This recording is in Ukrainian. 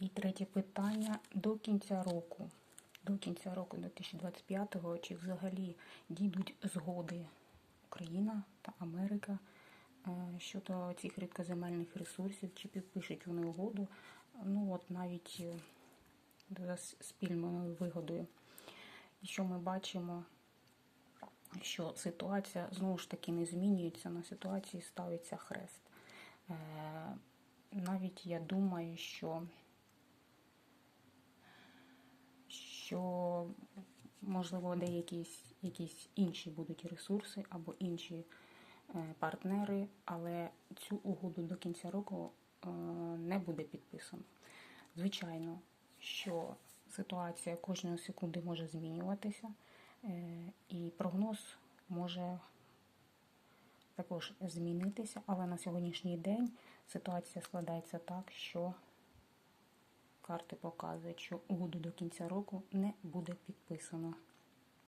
І третє питання до кінця року. До кінця року 2025-го, чи взагалі дійдуть згоди Україна та Америка е, щодо цих рідкоземельних ресурсів, чи підпишуть вони угоду, ну от навіть е, спільною вигодою. І що ми бачимо, що ситуація знову ж таки не змінюється, на ситуації ставиться хрест. Е, Навіть я думаю, що, що можливо деякі якісь інші будуть ресурси або інші е, партнери, але цю угоду до кінця року е, не буде підписано. Звичайно, що ситуація кожної секунди може змінюватися, е, і прогноз може також змінитися, але на сьогоднішній день ситуація складається так, що карти показують, що угоду до кінця року не буде підписано.